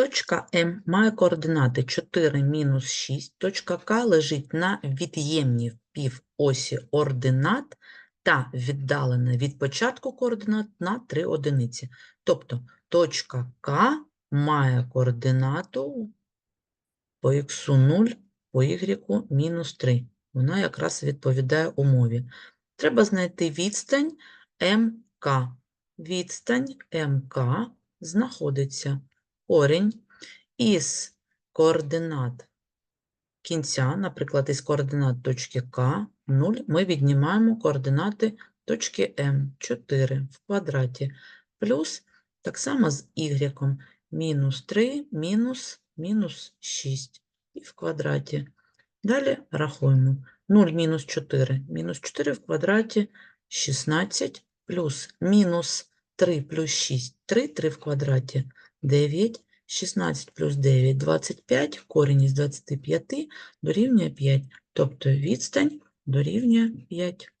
Точка М має координати 4 мінус 6. Точка К лежить на від'ємній півосі ординат та віддалена від початку координат на 3 одиниці. Тобто точка К має координату по х 0, по y мінус 3. Вона якраз відповідає умові. Треба знайти відстань МК. Відстань МК знаходиться корінь із координат кінця, наприклад, із координат точки К 0, ми віднімаємо координати точки М 4 в квадраті, плюс так само з y мінус 3 мінус мінус 6 і в квадраті. Далі рахуємо 0 мінус 4, мінус 4 в квадраті 16 плюс мінус 3 плюс 6, 3, 3 в квадраті 9, 16 плюс 9, 25, корінь із 25 дорівнює 5, тобто відстань дорівнює 5.